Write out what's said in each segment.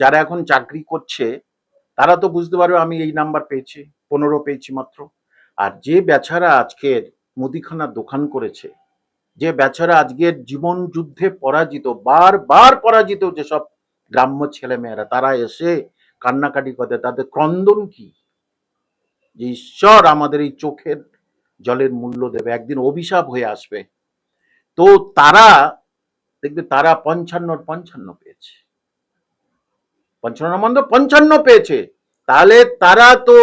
যারা এখন চাকরি করছে, তারা তো বুঝতে পারবে আমি এই নাম্বার পেয়েছি, পনেরো পেয়েছি মাত্র। আর যে বেচারা আজকের মুদিখানার দোকান করেছে, যে বেচারা আজকের জীবন যুদ্ধে পরাজিত, বারবার পরাজিত যেসব গ্রাম্য ছেলেমেয়েরা, তারা এসে কান্নাকাটি করে, তাদের ক্রন্দন কি? যে ঈশ্বর আমাদের এই চোখের জলের মূল্য দেবে, একদিন অভিশাপ হয়ে আসবে। তো তারা, দেখবে তারা পঞ্চান্নর পঞ্চান্ন পেয়েছে। পঞ্চান্ন মন্দ পঞ্চান্ন পেয়েছে। তাহলে তারা তো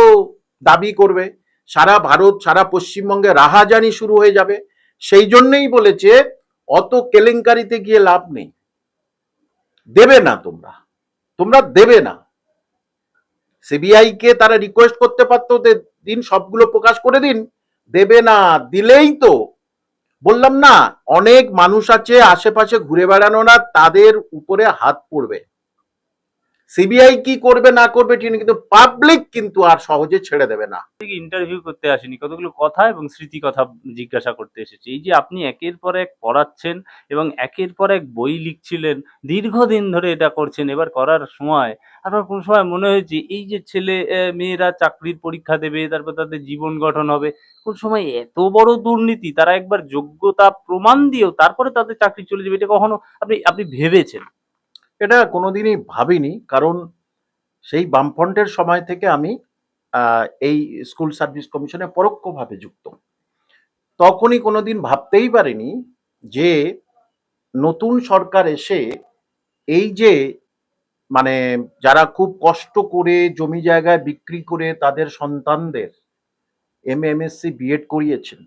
দাবি করবে। সারা ভারত, সারা পশ্চিমবঙ্গে রাহাজানি শুরু হয়ে যাবে। সেই জন্যই বলেছে, অত কেলেঙ্কারিতে গিয়ে লাভ নেই। দেবে না তোমরা। তোমরা দেবে না। সিবিআই কে তারা রিকোয়েস্ট করতে পারতো দিন সবগুলো প্রকাশ করে দিন। দেবে না, দিলেই তো। বললাম না, অনেক মানুষ আছে, আশেপাশে ঘুরে বেড়ানো না তাদের উপরে হাত পড়বে। সিবিআই কি করবে, না করবে, ঠিক কিন্তু পাবলিক কিন্তু আর সহজে ছেড়ে দেবে না। ইন্টারভিউ করতে আসেনি, কতগুলো কথা এবং স্মৃতি কথা জিজ্ঞাসা করতে এসেছি। এই যে আপনি একের পর এক পড়াচ্ছেন এবং একের পর এক বই লিখছিলেন, দীর্ঘদিন ধরে এটা করছেন, এবার করার সময়, আপনার কোন সময় মনে হয়েছে এই যে ছেলে মেয়েরা চাকরির পরীক্ষা দেবে, তারপর তাদের জীবন গঠন হবে, কোন সময় এত বড় দুর্নীতি, তারা একবার যোগ্যতা প্রমাণ দিয়েও তারপরে তাদের চাকরি চলে যাবে, এটা কখনো আপনি আপনি ভেবেছেন? এটা কোনোদিনই ভাবিনি, কারণ সেই বামফ্রন্টের সময় থেকে আমি এই স্কুল সার্ভিস কমিশনে পরোক্ষভাবে যুক্ত। তখনই কোনোদিন ভাবতেই পারিনি যে নতুন সরকার এসে এই যে মানে যারা খুব কষ্ট করে জমি জায়গায় বিক্রি করে তাদের সন্তানদের এম এম এমএসসি বিএড করিয়েছেন,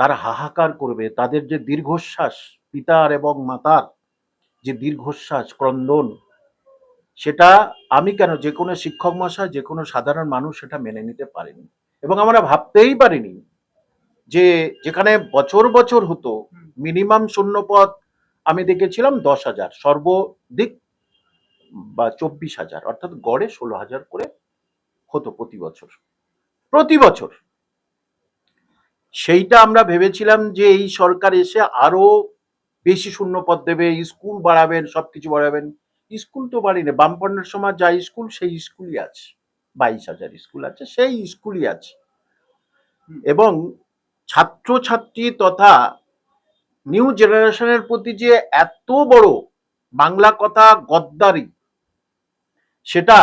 তারা হাহাকার করবে, তাদের যে দীর্ঘশ্বাস পিতার এবং মাতার যে দীর্ঘশ্বাস, ক্রন্দন, সেটা আমি কেন, যে কোনো শিক্ষক মশাই যে কোনো সাধারণ মানুষ সেটা মেনে নিতে পারেনি। এবং আমরা ভাবতেই পারিনি যে যেখানে বছর বছর হতো, মিনিমাম শূন্যপদ আমি দেখেছিলাম দশ হাজার, সর্বদিক বা চব্বিশ হাজার, অর্থাৎ গড়ে ষোলো হাজার করে হতো প্রতি বছর। প্রতি বছর। সেইটা আমরা ভেবেছিলাম যে এই সরকার এসে আরও বেশি শূন্য পদ দেবে, স্কুল বাড়াবেন, সবকিছু বাড়াবেন। স্কুল তো বাড়িনি বামপন্নের সময় যা স্কুল, সেই স্কুলই আছে। বাইশ হাজার স্কুল আছে, সেই স্কুলই আছে। এবং ছাত্রছাত্রী তথা নিউ জেনারেশনের প্রতি যে এত বড় বাংলা কথা গদ্দারি, সেটা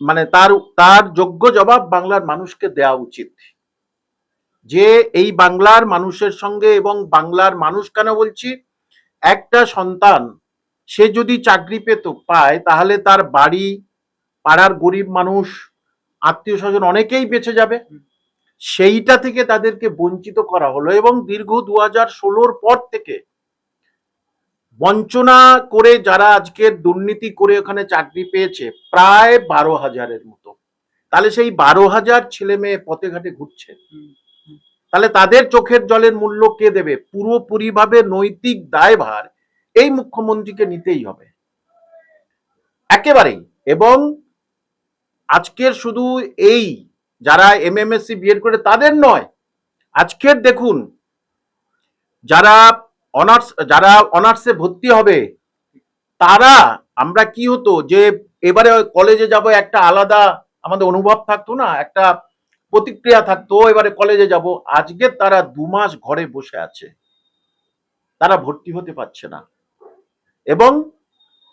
মানে তার তার যোগ্য জবাব বাংলার মানুষকে দেওয়া উচিত। যে এই বাংলার মানুষের সঙ্গে এবং বাংলার মানুষ কেন বলছি? একটা সন্তান সে যদি চাকরি পেত পায় তাহলে তার বাড়ি পাড়ার গরিব মানুষ আত্মীয় স্বজন অনেকেই বেঁচে যাবে। সেইটা থেকে তাদেরকে বঞ্চিত করা হলো এবং দীর্ঘ দু হাজার ষোলোর পর থেকে বঞ্চনা করে যারা আজকে দুর্নীতি করে ওখানে চাকরি পেয়েছে প্রায় বারো হাজারের মতো। তাহলে সেই বারো হাজার ছেলে মেয়ে পথে ঘাটে ঘুরছে। তাহলে তাদের চোখের জলের মূল্য কে দেবে? পুরোপুরিভাবে নৈতিক দায়ভার এই মুখ্যমন্ত্রীকে নিতেই হবে। একেবারেই। এবং আজকের শুধু এই যারা এমএমএসসি বিএড করে তাদের নয়, আজকের দেখুন, যারা অনার্স, যারা অনার্সে ভর্তি হবে, তারা, আমরা কি হতো যে, এবারে কলেজে যাব একটা আলাদা আমাদের অনুভব থাকতো না, একটা প্রতিক্রিয়া থাকতো, এবারে কলেজে যাব। আজকে তারা দু মাস ঘরে বসে আছে। তারা ভর্তি হতে পারছে না। এবং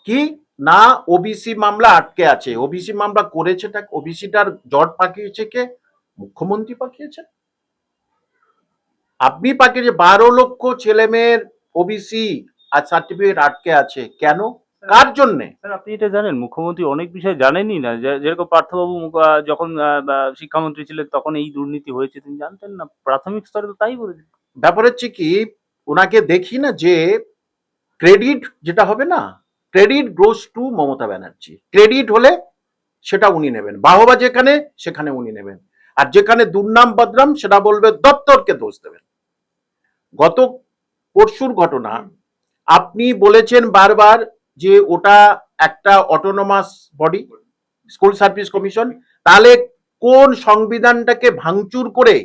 কি? না ওবিসি মামলা আটকে আছে। ওবিসি মামলা করেছে ওবিসিটার জট পাকিয়েছে কে? মুখ্যমন্ত্রী পাকিয়েছেন। আপনি পাকিয়ে বারো লক্ষ ছেলে মেয়ের ওবিসি আর সার্টিফিকেট আটকে আছে। কেন? কার জন্যে? স্যার আপনি এটা জানেন মুখ্যমন্ত্রী অনেক বিষয় জানেনই না। যেরকম পার্থবাবু যখন শিক্ষামন্ত্রী ছিলেন তখন এই দুর্নীতি হয়েছে তিনি জানতেন না। প্রাথমিক স্তরে তো তাই বলেছেন। ব্যাপার হচ্ছে কি ওনাকে দেখি না যে ক্রেডিট যেটা হবে না credit goes to Mamata Banerjee. Credit হলে সেটা উনি নেবেন। বাহবা যেখানে সেখানে উনি নেবেন। আর যেখানে দুর্নাম বদনাম সেটা বলবে দপ্তরকে দোষ দেবেন। গত পরশুর ঘটনা আপনি বলেছেন বারবার যে ওটা একটা autonomous body school service commission তাহলে কোন সংবিধানটাকে ভাঙচুর করে,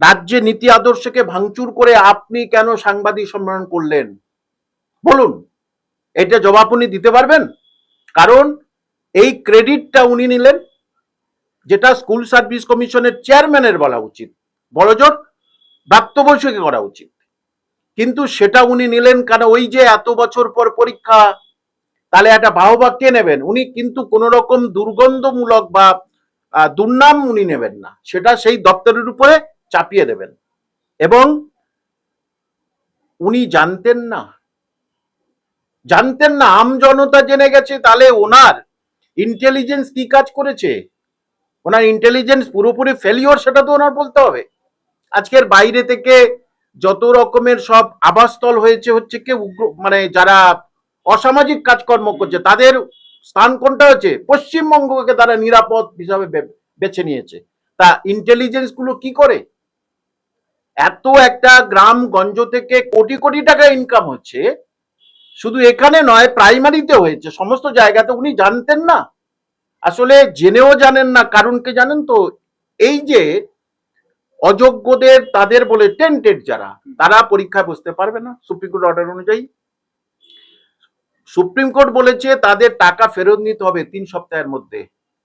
রাজ্যে নীতি আদর্শকে ভাঙচুর করে আপনি কেন সাংবাদিক সম্মেলন করলেন? বলুন, এটা জবাব উনি দিতে পারবেন? কারণ এই ক্রেডিটটা উনি নিলেন, যেটা স্কুল সার্ভিস কমিশনের চেয়ারম্যানের বলা উচিত। বড়জোর প্রাপ্তবয়স্ককে করা উচিত। কিন্তু সেটা উনি নিলেন কারণ ওই যে এত বছর পর পরীক্ষা, তাহলে একটা বাহবা কে নেবেন? উনি কিন্তু কোন রকম দুর্গন্ধমূলক বা দুর্নাম উনি নেবেন না। সেটা সেই দপ্তরের উপরে চাপিয়ে দেবেন। এবং উনি জানতেন না। জানতেন না, আম জনতা জেনে গেছে, তাহলে ওনার ইন্টেলিজেন্স কি কাজ করেছে? ওনার ইন্টেলিজেন্স পুরোপুরি ফেলিওর সেটা তো ওনার বলতে হবে। আজকের বাইরে থেকে যত রকমের সব আবাসস্থল হয়েছে হচ্ছে কি উগ্র মানে যারা অসামাজিক কাজকর্ম করছে, তাদের স্থান কোনটা হচ্ছে? পশ্চিমবঙ্গকে তারা নিরাপদ হিসাবে বেছে নিয়েছে। তা ইন্টেলিজেন্সগুলো কি করে? এত একটা গ্রাম গঞ্জ থেকে কোটি কোটি টাকা ইনকাম হচ্ছে, শুধু এখানে নয় প্রাইমারিতে হয়েছে, সমস্ত জায়গাতে উনি জানতেন না। আসলে জেনেও জানেন না কারণকে জানেন তো? এই যে অযোগ্যদের তাদের বলে টেন্টেড যারা তারা পরীক্ষায় বসতে পারবে না সুপ্রিম কোর্ট অর্ডার অনুযায়ী। সুপ্রিম কোর্ট বলেছে তাদের টাকা ফেরত নিতে হবে তিন সপ্তাহের মধ্যে।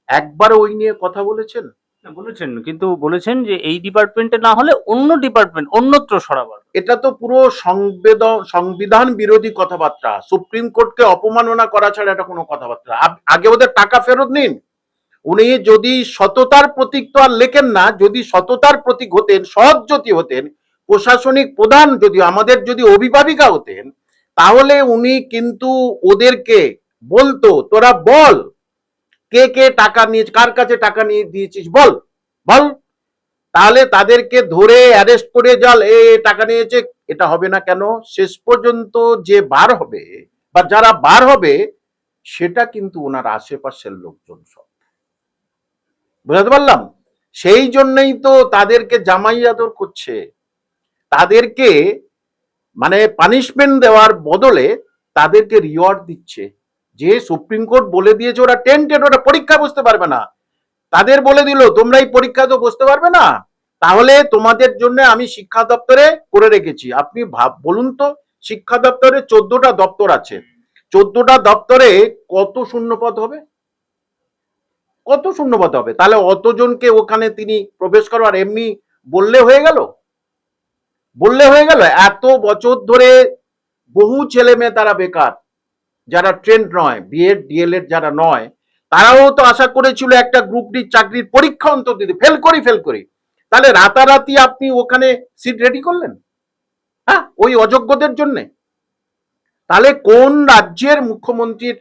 একবার ওই নিয়ে কথা বলেছেন? বলেছেন কিন্তু বলেছেন যে এই ডিপার্টমেন্টে না হলে অন্য ডিপার্টমেন্ট অন্যত্র সরাবার। এটা তো পুরো সংবেদন সংবিধান বিরোধী কথাবার্তা। সুপ্রিম কোর্টকে অপমাননা করা ছাড়া এটা কোনো কথাবার্তা। আগে ওদের টাকা ফেরত নিন। উনি যদি সততার প্রতীক তো আর লেখেন না, যদি সততার প্রতীক হতেন, সৎ যদি হতেন, প্রশাসনিক প্রধান যদি, আমাদের যদি অভিভাবিকা হতেন, তাহলে উনি কিন্তু ওদেরকে বলতো, তোরা বল, কে কে টাকা নিয়ে, কার কাছে টাকা নিয়ে দিয়েছিস বল বল। তাহলে তাদেরকে ধরে অ্যারেস্ট করে জল এ, টাকা নিয়েছে, এটা হবে না কেন? শেষ পর্যন্ত যে বার হবে, বা যারা বার হবে, সেটা কিন্তু ওনার আশেপাশের লোকজন সব। বুঝতে পারলাম? সেই জন্যই তো তাদেরকে জামাই আদর করছে। তাদেরকে মানে পানিশমেন্ট দেওয়ার বদলে তাদেরকে রিওয়ার্ড দিচ্ছে। যে সুপ্রিম কোর্ট বলে দিয়েছে ওরা টেন্টেড ওরা পরীক্ষা বসতে পারবে না। তাদের বলে দিল, তোমরা এই পরীক্ষা তো বসতে পারবে না। তাহলে তোমাদের জন্য আমি শিক্ষা দপ্তরে করে রেখেছি। আপনি ভাব, বলুন তো, শিক্ষা দপ্তরে চোদ্দটা দপ্তর আছে। চোদ্দটা দপ্তরে কত শূন্যপদ হবে? কত শূন্যপদ হবে? তাহলে অতজনকে ওখানে তিনি প্রবেশ করবার এমনি বললে হয়ে গেল? বললে হয়ে গেল? এত বছর ধরে বহু ছেলে মেয়ে তারা বেকার, যারা ট্রেন্ড নয়, বিএড, ডিএলএড যারা নয়, তারাও তো আশা করেছিল একটা গ্রুপ ডি চাকরির পরীক্ষা অন্তত দিতে, ফেল করি ফেল করি। তাহলে রাতারাতি আপনি ওখানে সিট রেডি করলেন? হ্যাঁ ওই অযোগ্যদের জন্য। তাহলে কোন রাজ্যের মুখ্যমন্ত্রীর,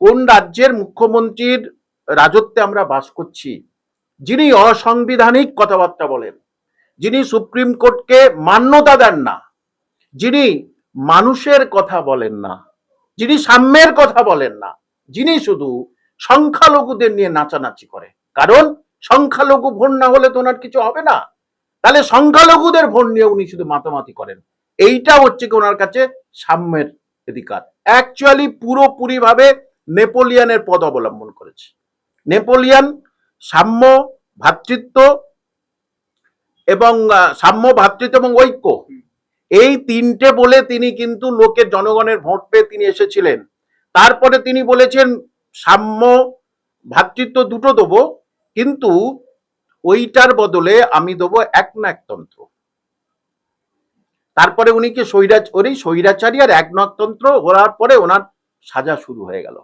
কোন রাজ্যের মুখ্যমন্ত্রীর রাজত্বে আমরা বাস করছি। যিনি অসাংবিধানিক কথাবার্তা বলেন, যিনি সুপ্রিম কোর্টকে মান্যতা দেন না, যিনি মানুষের কথা বলেন না, যিনি সাম্যের কথা বলেন না, যিনি শুধু সংখ্যালঘুদের নিয়ে নাচানাচি করে। কারণ সংখ্যালঘু ভোট না হলে তো ওনার কিছু হবে না। তাহলে সংখ্যালঘুদের ভোট নিয়ে উনি শুধু মাতামাতি করেন। এইটা হচ্ছে কি ওনার কাছে সাম্যের অধিকার। অ্যাকচুয়ালি পুরোপুরি ভাবে নেপোলিয়ানের পদ অবলম্বন করেছে। নেপোলিয়ান সাম্য ভ্রাতৃত্ব এবং সাম্য ভ্রাতৃত্ব এবং ঐক্য। এই তিনটে বলে তিনি কিন্তু লোকের জনগণের ভোট পেয়ে তিনি এসেছিলেন। তারপরে তিনি বলেছেন, সাম্য ভ্রাতৃত্ব দুটো দেবো, কিন্তু ওইটার বদলে আমি দেবো এক না একতন্ত্র তারপরে উনি কি স্বৈরাচ, ওরই স্বৈরাচারী আর এক একনাকতন্ত্র হওয়ার পরে ওনার সাজা শুরু হয়ে গেল।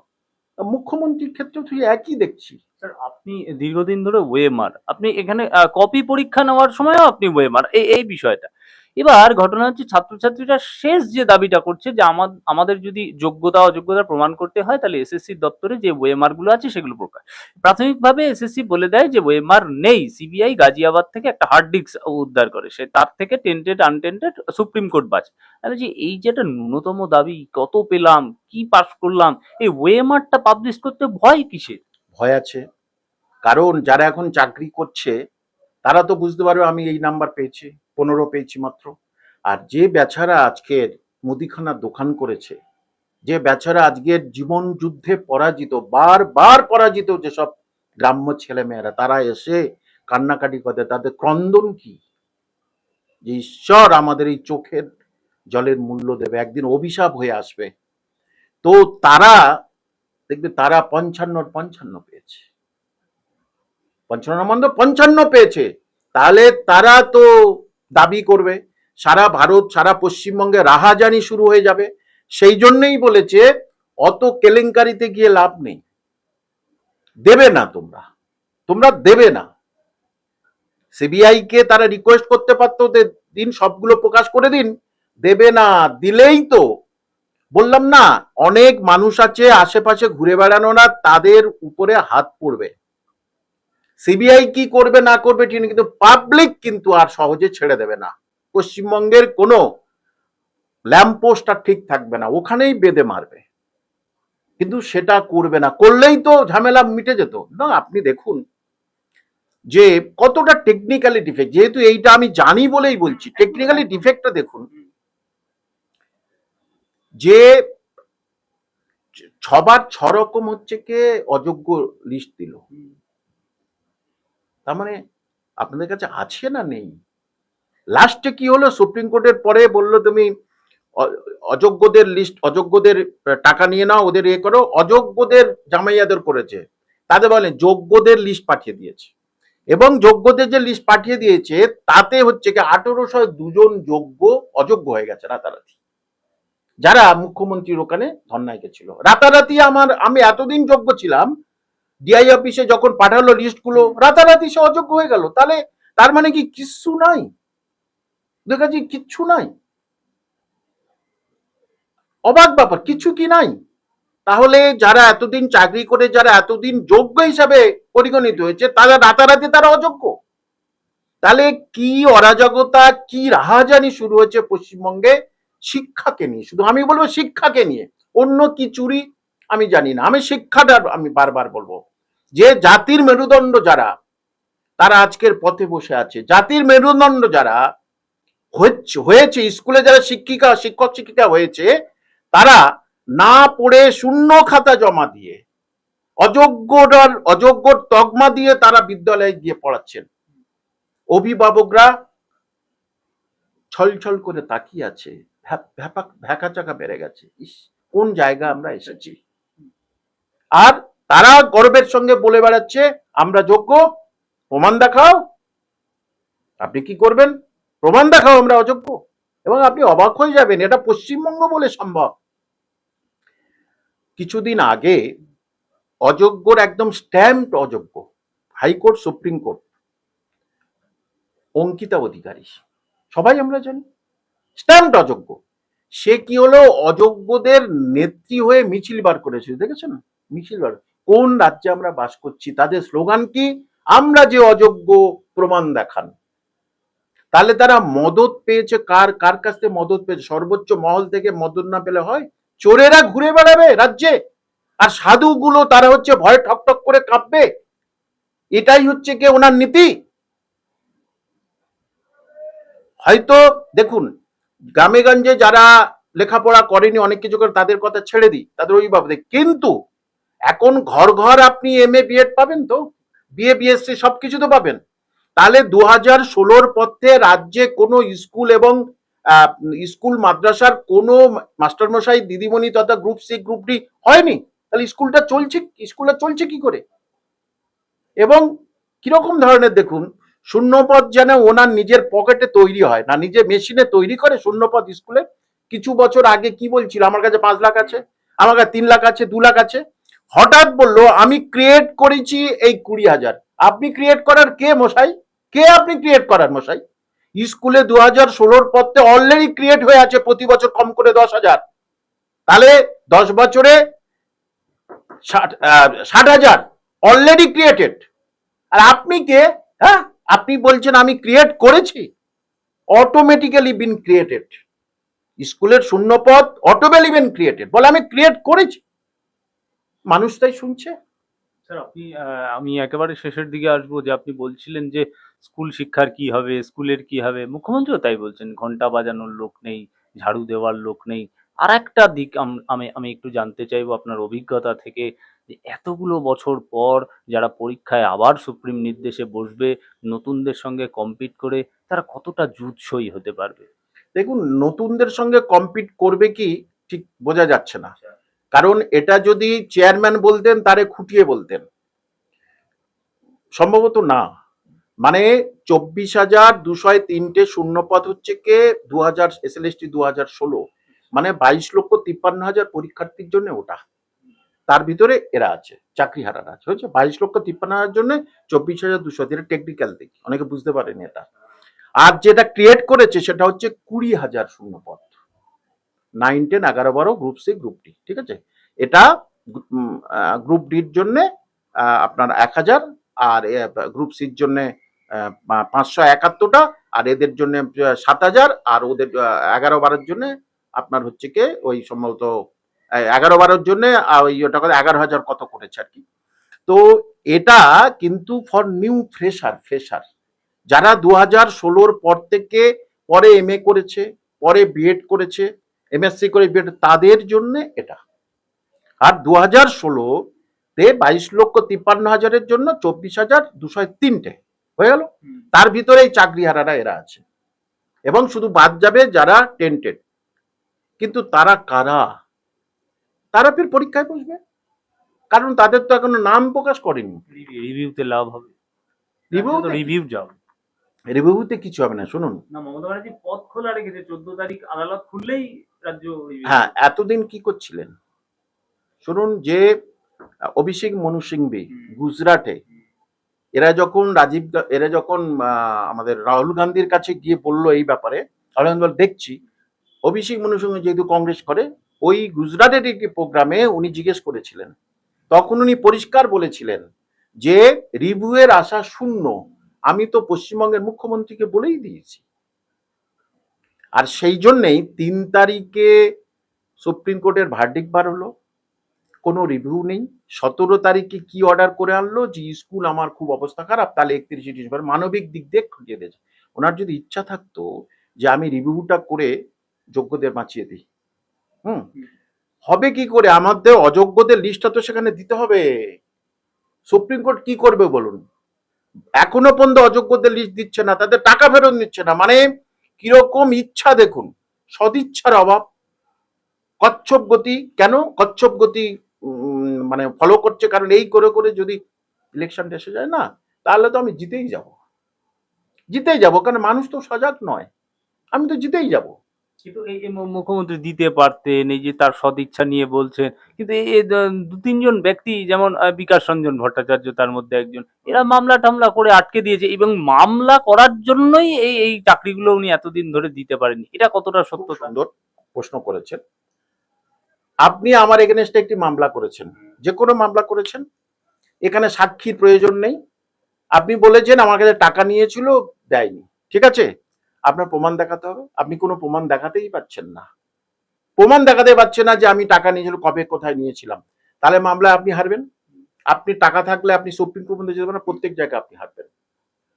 মুখ্যমন্ত্রীর ক্ষেত্রে তুই একই দেখছি স্যার আপনি দীর্ঘদিন ধরে ওয়েমার আপনি এখানে কপি পরীক্ষা নেওয়ার সময়ও আপনি ওয়েমার এই এই বিষয়টা। এবার ঘটনা হচ্ছে ছাত্রছাত্রীরা শেষ যে দাবিটা করছে যে আমা- আমাদের যদি যোগ্যতা, অযোগ্যতা প্রমাণ করতে হয়, তাহলে এসএসসি দপ্তরে যে ওয়েমারগুলো আছে সেগুলো প্রকাশ প্রাথমিকভাবে এসএসসি বলে দেয় যে ওয়েমার নেই। সিবিআই গাজিয়াবাদ থেকে একটা হার্ড ডিস্ক উদ্ধার করে। সে তার থেকে টেন্টেড আনটেন্টেড সুপ্রিম কোর্ট বাজ তাহলে যে এই যে একটা ন্যূনতম দাবি, কত পেলাম, কি পাস করলাম, এই ওয়েমারটা পাবলিশ করতে ভয় কিসের? ভয় আছে। কারণ যারা এখন চাকরি করছে, তারা তো বুঝতে পারবে আমি এই নাম্বার পেয়েছি। পনেরো পেয়েছি মাত্র। আর যে বেচারা আজকের মুদিখানার দোকান করেছে, যে বেচারা আজকের জীবন যুদ্ধে পরাজিত বারবার পরাজিত যেসব গ্রাম্য ছেলেমেয়েরা, তারা এসে কান্নাকাটি করে, তাদের ক্রন্দন কি? যে ঈশ্বর আমাদের এই চোখের জলের মূল্য দেবে, একদিন অভিশাপ হয়ে আসবে। তো তারা, দেখবে তারা পঞ্চান্নর পঞ্চান্ন পেয়েছে। পঞ্চান্ন মন্দ পঞ্চান্ন পেয়েছে। তাহলে তারা তো দাবি করবে, সারা ভারত, সারা পশ্চিমবঙ্গে রাহাজানি শুরু হয়ে যাবে। সেই জন্যই বলেছে, অত কেলেঙ্কারিতে গিয়ে লাভ নেই। দেবে না তোমরা। তোমরা দেবে না। সিবিআই কে তারা রিকোয়েস্ট করতে পারতো দিন সবগুলো প্রকাশ করে দিন। দেবে না, দিলেই তো। বললাম না, অনেক মানুষ আছে, আশেপাশে ঘুরে বেড়ানো না তাদের উপরে হাত পড়বে। সিবিআই কি করবে না করবে ঠিক কিন্তু পাবলিক কিন্তু আর সহজে ছেড়ে দেবে না। পশ্চিমবঙ্গের কোনো ল্যাম্পপোস্ট আর ঠিক থাকবে না, ওখানেই বেঁধে মারবে। কিন্তু সেটা করবে না। করলেই তো ঝামেলা মিটে যেত। না, আপনি দেখুন যে কতটা টেকনিক্যালি ডিফেক্ট যেহেতু এইটা আমি জানি বলেই বলছি টেকনিক্যালি ডিফেক্টটা দেখুন। যে ছবার ছ রকম হচ্ছে কে অযোগ্য লিস্ট দিল। তার মানে আপনাদের কাছে আছে না নেই? লাস্টে কি হলো? সুপ্রিম কোর্টের পরে বলল তুমি অযোগ্যদের লিস্ট অযোগ্যদের টাকা নিয়ে নাও, ওদের এ করো। অযোগ্যদের জামাইয়াদের করেছে। তাদের বলেন যোগ্যদের লিস্ট পাঠিয়ে দিয়েছে। এবং যোগ্যদের যে লিস্ট পাঠিয়ে দিয়েছে, তাতে হচ্ছে কি আঠেরোশো দুজন যোগ্য অযোগ্য হয়ে গেছে রাতারাতি। যারা মুখ্যমন্ত্রীর ওখানে ধর্নায় গেছিল। রাতারাতি আমার, আমি এতদিন যোগ্য ছিলাম ডিআই অফিসে যখন পাঠালো লিস্টগুলো রাতারাতি সে অযোগ্য হয়ে গেল। তাহলে তার মানে কি কিচ্ছু নাই? দেখাচ্ছি কিচ্ছু নাই? অবাক ব্যাপার, কিছু কি নাই? তাহলে যারা এতদিন চাকরি করে, যারা এতদিন যোগ্য হিসাবে পরিগণিত হয়েছে, তারা রাতারাতি তারা অযোগ্য। তাহলে কি অরাজকতা, কি রাহাজানি শুরু হয়েছে পশ্চিমবঙ্গে? শিক্ষাকে নিয়ে। শুধু আমি বলব শিক্ষাকে নিয়ে। অন্য কি চুরি আমি জানি না। আমি শিক্ষাটা আমি বারবার বলব। যে জাতির মেরুদণ্ড যারা, তারা আজকের পথে বসে আছে। জাতির মেরুদণ্ড যারা হয়েছে স্কুলে যারা শিক্ষিকা, শিক্ষক, শিক্ষিকা হয়েছে, তারা না পড়ে শূন্য খাতা জমা দিয়ে অযোগ্যরার অযোগ্যর তগমা দিয়ে তারা বিদ্যালয়ে গিয়ে পড়াচ্ছেন। অভিভাবকরা ছলছল করে তাকিয়ে আছে। ভ্যাপ- ভ্যাপা- ভ্যাকাচাকা বেড়ে গেছে। ইস, কোন জায়গা আমরা এসেছি? আর তারা গর্বের সঙ্গে বলে বেড়াচ্ছে, আমরা যোগ্য, প্রমাণ দেখাও। আপনি কি করবেন? প্রমাণ দেখাও আমরা অযোগ্য। এবং আপনি অবাক হয়ে যাবেন, এটা পশ্চিমবঙ্গ বলে সম্ভব। কিছুদিন আগে অযোগ্যর একদম স্ট্যাম্প অযোগ্য, high court, supreme court, Ankita Adhikari, সবাই আমরা জানি স্ট্যাম্প অযোগ্য। সে কি হলো? অযোগ্যদের নেত্রী হয়ে মিছিল বার করেছিল, দেখেছেন? মিছিল বার কোন রাজ্যে আমরা বাস করছি, তাদের স্লোগান কি? আমরা যে অযোগ্য প্রমাণ দেখান। তাহলে তারা মদত পেয়েছে কার কার কাছ থেকে মদত পেয়েছে? সর্বোচ্চ মহল থেকে মদত না পেলে হয়? চোরেরা ঘুরে বেড়াবে রাজ্যে। আর সাধুগুলো তারা হচ্ছে ভয় ঠকঠক করে কাঁপবে। এটাই হচ্ছে কি ওনার নীতি। হয়তো দেখুন, গ্রামে গঞ্জে যারা লেখাপড়া করেনি, অনেক কিছু করে, তাদের কথা ছেড়ে দিই, তাদের অভিভাবকদের। কিন্তু এখন ঘর ঘর আপনি এম এ বিএড পাবেন তো? বিএ বিএসসি সবকিছু তো পাবেন। তাহলে দু হাজার ষোলোর পথে রাজ্যে কোনো স্কুল এবং স্কুল মাদ্রাসার কোনো মাস্টারমশাই, দিদিমণি তথা গ্রুপ সি, গ্রুপ ডি হয়নি? তাহলে স্কুলটা চলছে স্কুলটা চলছে কি করে? এবং কীরকম ধরনের দেখুন, শূন্যপদ যেন ওনার নিজের পকেটে তৈরি হয়, না নিজে মেশিনে তৈরি করে শূন্যপদ স্কুলে। কিছু বছর আগে কি বলছিল? আমার কাছে পাঁচ লাখ আছে, আমার কাছে তিন লাখ আছে, দু লাখ আছে। হঠাৎ বলল, আমি ক্রিয়েট করেছি এই কুড়ি হাজার। আপনি ক্রিয়েট করার কে মশাই? কে আপনি ক্রিয়েট করার মশাই? স্কুলে দু হাজার ষোলোর পথে অলরেডি ক্রিয়েট হয়ে আছে, প্রতি বছর কম করে দশ হাজার। তাহলে দশ বছরে ষাট হাজার অলরেডি ক্রিয়েটেড আর আপনি কে? হ্যাঁ আপনি বলছেন, আমি ক্রিয়েট করেছি। অটোমেটিক্যালি বিন ক্রিয়েটেড স্কুলের শূন্যপদ অটোমেটিক্যালি বিন ক্রিয়েটেড বলে, আমি ক্রিয়েট করেছি। মানুষ তাই শুনছে? স্যার আপনি আমি একেবারে শেষের দিকে আসব যে আপনি বলছিলেন যে স্কুল শিক্ষার কি হবে স্কুলের কি হবে। মুখ্যমন্ত্রীও তাই বলছেন ঘণ্টা বাজানোর লোক নেই ঝাড়ু দেওয়ার লোক নেই। আর একটা দিক আমি আমি একটু জানতে চাইব আপনার অভিজ্ঞতা থেকে যে এতগুলো বছর পর যারা পরীক্ষায় আবার সুপ্রিম নির্দেশে বসবে নতুনদের সঙ্গে কম্পিট করে তারা কতটা জুৎসই হতে পারবে? দেখুন নতুনদের সঙ্গে কম্পিট করবে কি ঠিক বোঝা যাচ্ছে না। কারণ এটা যদি চেয়ারম্যান বলতেন, তারে খুঁটিয়ে বলতেন। সম্ভবত না। মানে চব্বিশ হাজার দুশো তিনটে শূন্যপদ হচ্ছে কে? দু হাজার এস এল দু হাজার ষোলো। মানে বাইশ লক্ষ তিপ্পান্ন হাজার পরীক্ষার্থীর জন্য ওটা। তার ভিতরে এরা আছে চাকরি হারার আছে। হচ্ছে বাইশ লক্ষ তিপ্পান্ন হাজার জন্য চব্বিশ হাজার দুশো যেটা টেকনিক্যাল দিক। অনেকে বুঝতে পারেনি এটা। আর যেটা ক্রিয়েট করেছে, সেটা হচ্ছে কুড়ি হাজার শূন্য পদ নাইন, টেন, এগারো, বারো গ্রুপ সি গ্রুপ ডি ঠিক আছে? এটা গ্রুপ ডির জন্য আপনার এক হাজার, আর গ্রুপ সির জন্য পাঁচশো একাত্তরটা, আর এদের জন্য সাত হাজার, আর ওদের এগারো, বারোর জন্য আপনার হচ্ছে কি, ওই সম্ভবত এগারো, বারোর জন্য ওই ওটা করে এগারো হাজার কত করেছে আর কি। তো এটা কিন্তু ফর নিউ ফ্রেশার ফ্রেশার যারা দু হাজার ষোলোর পর থেকে, পরে এম করেছে, পরে বিএড করেছে এমএসসি করে বিএড তাদের জন্য এটা। আর দু হাজার ষোলোতে বাইশ লক্ষ তিপ্পান্ন হাজারের জন্য চব্বিশ হাজার দুশো তিনটে হয়ে গেল। তার ভিতরে এই চাকরি হারারা এরা আছে। এবং শুধু বাদ যাবে যারা টেন্টেড। কিন্তু তারা কারা? তারা ফের পরীক্ষায় বসবে। কারণ তাদের তো এখনও নাম প্রকাশ করেনি। রিভিউতে লাভ হবে। রিভিউ রিভিউ যাও। রিভিউতে কিছু হবে না শুনুন। না মমতা ব্যানার্জি পথ খোলা রেখেছে। চোদ্দ তারিখ আদালত খুললেই হ্যাঁ এতদিন কি করছিলেন? শুনুন যে অভিষেক মনু সিংভি গুজরাটে এরা যখন রাজীব এরা যখন আমাদের রাহুল গান্ধীর কাছে গিয়ে বলল এই ব্যাপারে রাহুল গান্ধী দেখছি অভিষেক মনু সিংহ যেহেতু কংগ্রেস করে ওই গুজরাটের একটি প্রোগ্রামে উনি জিজ্ঞেস করেছিলেন। তখন উনি পরিষ্কার বলেছিলেন যে রিভিউয়ের আশা শূন্য। আমি তো পশ্চিমবঙ্গের মুখ্যমন্ত্রীকে বলেই দিয়েছি। আর সেই জন্যেই তিন তারিখে সুপ্রিম কোর্টের ভার্ডিক বার হলো। কোনো রিভিউ নেই। সতেরো তারিখে কি অর্ডার করে আনলো? যে স্কুল আমার খুব অবস্থা খারাপ, তাহলে একত্রিশে ডিসেম্বর মানবিক দিক দিয়ে খুঁটিয়ে দিয়েছে ওনার যদি ইচ্ছা থাকতো যে আমি রিভিউটা করে যোগ্যদের বাঁচিয়ে দিই। হুম? হবে কি করে? আমাদের অযোগ্যদের লিস্টটা তো সেখানে দিতে হবে। সুপ্রিম কোর্ট কি করবে বলুন? এখনও পর্যন্ত অযোগ্যদের লিস্ট দিচ্ছে না, তাদের টাকা ফেরত নিচ্ছে না। মানে কীরকম ইচ্ছা দেখুন, সদিচ্ছার অভাব। কচ্ছপ গতি কেন? কচ্ছপ গতি মানে ফলো করছে কারণ এই করে করে যদি ইলেকশনটা এসে যায় না, তাহলে তো আমি জিতেই যাব। জিতেই যাব, কারণ মানুষ তো সজাগ নয়। আমি তো জিতেই যাব। কিন্তু এই এই মুখ্যমন্ত্রী দিতে পারতেন এই যে তার সদিচ্ছা নিয়ে বলছেন কিন্তু এই দু তিনজন ব্যক্তি যেমন বিকাশ রঞ্জন ভট্টাচার্য তার মধ্যে একজন এরা মামলা টামলা করে আটকে দিয়েছে এবং মামলা করার জন্যই এই এই চাকরিগুলো উনি এতদিন ধরে দিতে পারেননি। এটা কতটা সত্য সুন্দর প্রশ্ন করেছেন। আপনি আমার এগেনস্টে একটি মামলা করেছেন। যে কোনো মামলা করেছেন। এখানে সাক্ষীর প্রয়োজন নেই। আপনি বলেছেন আমার কাছে টাকা নিয়েছিল দেয়নি। ঠিক আছে? আপনার প্রমাণ দেখাতে হবে। আপনি কোনো প্রমাণ দেখাতেই পাচ্ছেন না। প্রমাণ দেখাতে পারছেন না যে আমি টাকা নিয়েছিল কবে কোথায় নিয়েছিলাম। তাহলে মামলায় আপনি হারবেন। আপনি টাকা থাকলে আপনি সুপ্রিম কোর্ট পর্যন্ত যেতে পারেন প্রত্যেক জায়গায় আপনি হারবেন।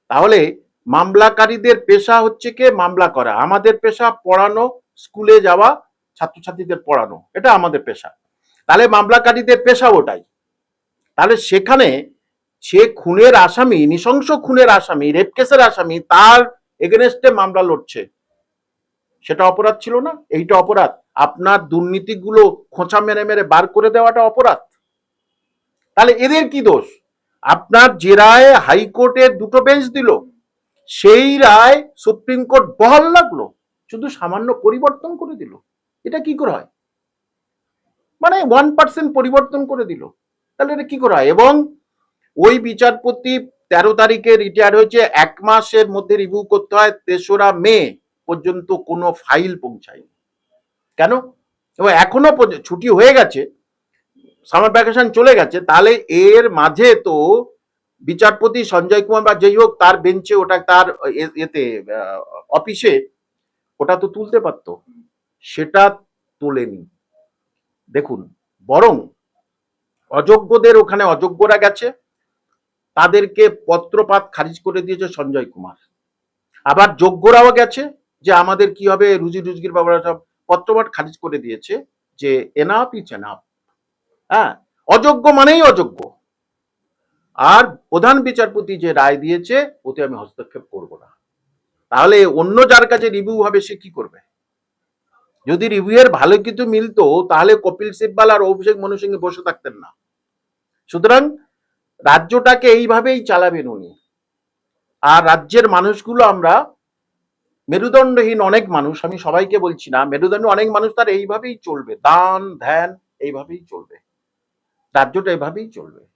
তাহলে মামলাকারীদের পেশা হচ্ছে কি? মামলা করা। আমাদের পেশা পড়ানো, স্কুলে যাওয়া, ছাত্রছাত্রীদের পড়ানো। এটা আমাদের পেশা। তাহলে মামলাকারীদের পেশা ওটাই। তাহলে সেখানে সে খুনের আসামি, নৃশংস খুনের আসামি, রেপ কেসের আসামি, তার এগেনস্টে মামলা লড়ছে। সেটা অপরাধ ছিল না? এইটা অপরাধ। আপনার দুর্নীতিগুলো খোঁচা মেরে মেরে বার করে দেওয়াটা অপরাধ। তাহলে এদের কি দোষ? আপনার যে রায় হাইকোর্টের দুটো বেঞ্চ দিল, সেই রায় সুপ্রিম কোর্ট বহাল লাগল, শুধু সামান্য পরিবর্তন করে দিল। এটা কি করে হয়? মানে ওয়ান পার্সেন্ট পরিবর্তন করে দিল। তাহলে এটা কি করে হয়? এবং ওই বিচারপতি তেরো তারিখে রিটায়ার হয়েছে, এক মাসের মধ্যে রিভিউ করতে হয়, তেসরা মে পর্যন্ত কোনো ফাইল পৌঁছায়নি। কেন? এবং এখনও ছুটি হয়ে গেছে সামার ভ্যাকেশন চলে গেছে, তাহলে এর মাঝে তো বিচারপতি সঞ্জয় কুমার বা যেই হোক তার বেঞ্চে ওটা তার এতে অফিসে ওটা তো তুলতে পারতো, সেটা তোলেনি। দেখুন, বরং অযোগ্যদের ওখানে অযোগ্যরা গেছে তাদেরকে পত্রপাত খারিজ করে দিয়েছে সঞ্জয় কুমার। আবার যোগ্যরাও গেছে যে আমাদের কি হবে, রুজি রুজগির বাবারা সব পত্রপাত খারিজ করে দিয়েছে যে এনাফ ইজ এনাফ হ্যাঁ অযোগ্য মানেই অযোগ্য। আর প্রধান বিচারপতি যে রায় দিয়েছে, ওতে আমি হস্তক্ষেপ করব না। তাহলে অন্য যার কাছে রিভিউ হবে, সে কি করবে? যদি রিভিউয়ের ভালো কিছু মিলতো, তাহলে কপিল সিব্বাল আর অভিষেক মনু বসে থাকতেন না। সুতরাং রাজ্যটাকে এইভাবেই চালাবেন উনি। আর রাজ্যের মানুষগুলো আমরা, মেরুদণ্ডহীন অনেক মানুষ, আমি সবাইকে বলছি না, মেরুদণ্ড অনেক মানুষ তার এইভাবেই চলবে, দান, ধ্যান, এইভাবেই চলবে। রাজ্যটা এইভাবেই চলবে।